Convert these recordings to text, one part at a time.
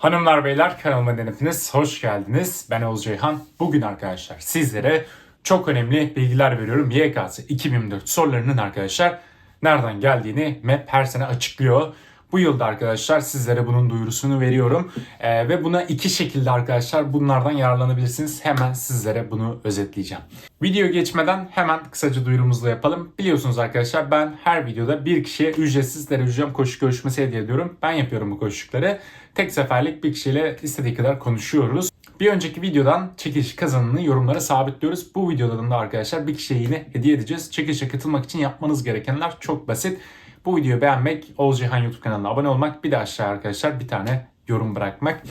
Hanımlar beyler kanalıma hepiniz hoş geldiniz. Ben Oğuz Ceyhan. Bugün arkadaşlar sizlere çok önemli bilgiler veriyorum. YKS 2024 sorularının arkadaşlar nereden geldiğini MEP her sene açıklıyor. Bu yılda arkadaşlar sizlere bunun duyurusunu veriyorum. Ee, ve buna iki şekilde arkadaşlar bunlardan yararlanabilirsiniz. Hemen sizlere bunu özetleyeceğim. Video geçmeden hemen kısaca duyurumuzu yapalım. Biliyorsunuz arkadaşlar ben her videoda bir kişiye ücretsiz derece koşu görüşmesi hediye ediyorum. Ben yapıyorum bu koşulukları. Tek seferlik bir kişiyle istediği kadar konuşuyoruz. Bir önceki videodan çekiliş kazanını yorumlara sabitliyoruz. Bu videoda da arkadaşlar bir kişiye yine hediye edeceğiz. Çekilişe katılmak için yapmanız gerekenler çok basit. Bu videoyu beğenmek, Oğuz Cihan YouTube kanalına abone olmak, bir de aşağı arkadaşlar bir tane yorum bırakmak.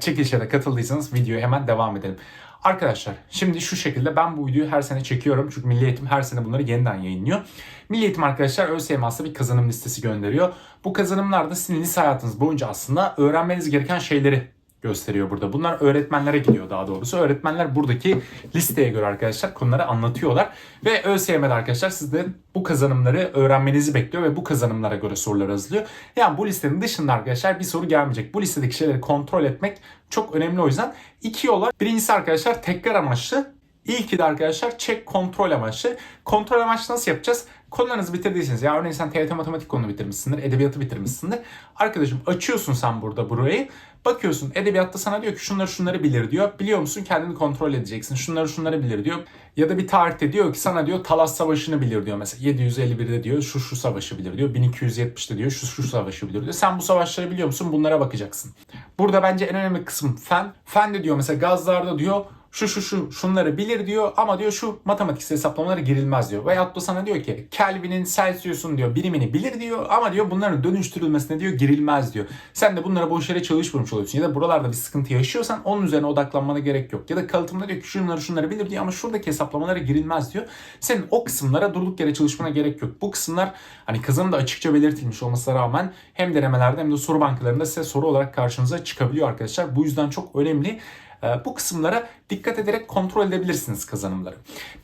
Çekilişe de katıldıysanız videoya hemen devam edelim. Arkadaşlar şimdi şu şekilde ben bu videoyu her sene çekiyorum. Çünkü Milli Eğitim her sene bunları yeniden yayınlıyor. Milli Eğitim arkadaşlar ÖSYM'e bir kazanım listesi gönderiyor. Bu kazanımlarda sizin lise hayatınız boyunca aslında öğrenmeniz gereken şeyleri gösteriyor burada. Bunlar öğretmenlere gidiyor daha doğrusu. Öğretmenler buradaki listeye göre arkadaşlar konuları anlatıyorlar. Ve ÖSYM'de arkadaşlar sizde bu kazanımları öğrenmenizi bekliyor ve bu kazanımlara göre sorular hazırlıyor. Yani bu listenin dışında arkadaşlar bir soru gelmeyecek. Bu listedeki şeyleri kontrol etmek çok önemli o yüzden. iki yol var. Birincisi arkadaşlar tekrar amaçlı. İlki de arkadaşlar çek kontrol amaçlı. Kontrol amaçlı nasıl yapacağız? Konularınızı bitirdiyseniz ya örneğin sen TYT matematik konunu bitirmişsindir, edebiyatı bitirmişsindir. Arkadaşım açıyorsun sen burada burayı. Bakıyorsun edebiyatta sana diyor ki şunları şunları bilir diyor. Biliyor musun kendini kontrol edeceksin. Şunları şunları bilir diyor. Ya da bir tarihte diyor ki sana diyor Talas Savaşı'nı bilir diyor. Mesela 751'de diyor şu şu savaşı bilir diyor. 1270'de diyor şu şu savaşı bilir diyor. Sen bu savaşları biliyor musun? Bunlara bakacaksın. Burada bence en önemli kısım fen. Fen de diyor mesela gazlarda diyor şu şu şu şunları bilir diyor ama diyor şu matematiksel hesaplamalara girilmez diyor. Veyahut da sana diyor ki Kelvin'in Celsius'un diyor birimini bilir diyor ama diyor bunların dönüştürülmesine diyor girilmez diyor. Sen de bunlara boş yere çalışmamış oluyorsun ya da buralarda bir sıkıntı yaşıyorsan onun üzerine odaklanmana gerek yok. Ya da kalıtımda diyor ki şunları şunları bilir diyor ama şuradaki hesaplamalara girilmez diyor. Senin o kısımlara durduk yere çalışmana gerek yok. Bu kısımlar hani kazanımda açıkça belirtilmiş olmasına rağmen hem denemelerde hem de soru bankalarında size soru olarak karşınıza çıkabiliyor arkadaşlar. Bu yüzden çok önemli. Ee, bu kısımlara dikkat ederek kontrol edebilirsiniz kazanımları.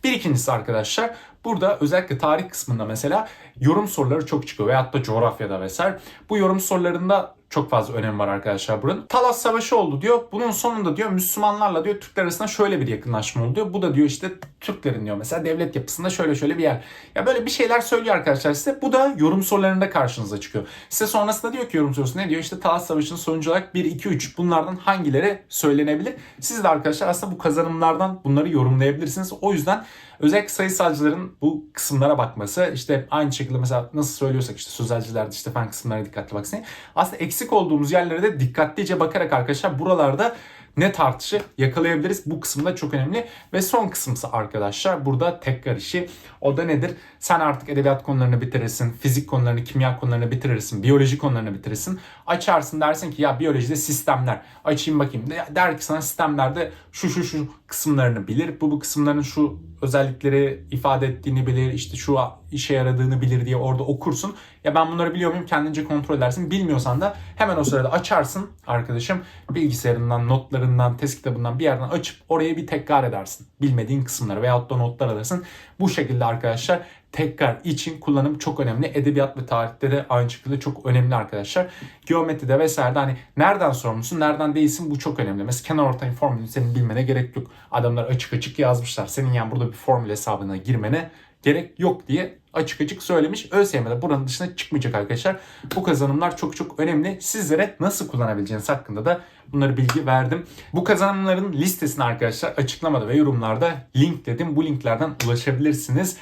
Bir ikincisi arkadaşlar burada özellikle tarih kısmında mesela yorum soruları çok çıkıyor veyahut da coğrafyada vesaire. Bu yorum sorularında çok fazla önem var arkadaşlar buranın. Talas Savaşı oldu diyor. Bunun sonunda diyor Müslümanlarla diyor Türkler arasında şöyle bir yakınlaşma oldu diyor. Bu da diyor işte Türklerin diyor mesela devlet yapısında şöyle şöyle bir yer. Ya böyle bir şeyler söylüyor arkadaşlar size. Bu da yorum sorularında karşınıza çıkıyor. Size sonrasında diyor ki yorum sorusu ne diyor? İşte Talas Savaşı'nın sonucu olarak 1, 2, 3 bunlardan hangileri söylenebilir? Siz de arkadaşlar aslında bu kazanımlardan bunları yorumlayabilirsiniz. O yüzden özellikle sayısalcıların bu kısımlara bakması işte aynı şekilde mesela nasıl söylüyorsak işte sözelcilerde işte fen kısımlarına dikkatli baksın. Aslında eksik olduğumuz yerlere de dikkatlice bakarak arkadaşlar buralarda ne tartışı yakalayabiliriz. Bu kısımda çok önemli. Ve son kısımsa arkadaşlar burada tekrar işi. O da nedir? Sen artık edebiyat konularını bitirirsin, fizik konularını, kimya konularını bitirirsin, biyoloji konularını bitirirsin. Açarsın dersin ki ya biyolojide sistemler. Açayım bakayım. Der ki sana sistemlerde şu şu şu kısımlarını bilir. Bu bu kısımların şu özellikleri ifade ettiğini bilir. işte şu işe yaradığını bilir diye orada okursun. Ya ben bunları biliyor muyum? Kendince kontrol edersin. Bilmiyorsan da hemen o sırada açarsın arkadaşım. Bilgisayarından, notlarından, test kitabından bir yerden açıp oraya bir tekrar edersin. Bilmediğin kısımları veyahut da notlar alırsın. Bu şekilde arkadaşlar tekrar için kullanım çok önemli. Edebiyat ve tarihte de aynı şekilde çok önemli arkadaşlar. Geometride vesaire hani nereden sorumlusun, nereden değilsin bu çok önemli. Mesela kenar ortayın formülünü senin bilmene gerek yok. Adamlar açık açık yazmışlar. Senin yani burada bir formül hesabına girmene gerek yok diye açık açık söylemiş. ÖSYM'de buranın dışına çıkmayacak arkadaşlar. Bu kazanımlar çok çok önemli. Sizlere nasıl kullanabileceğiniz hakkında da bunları bilgi verdim. Bu kazanımların listesini arkadaşlar açıklamada ve yorumlarda linkledim. Bu linklerden ulaşabilirsiniz.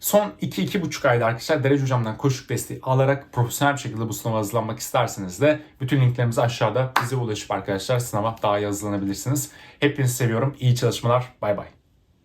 Son 2-2,5 ayda arkadaşlar Derece Hocam'dan koşuk desteği alarak profesyonel bir şekilde bu sınava hazırlanmak isterseniz de bütün linklerimiz aşağıda bize ulaşıp arkadaşlar sınava daha iyi hazırlanabilirsiniz. Hepinizi seviyorum. İyi çalışmalar. Bay bay.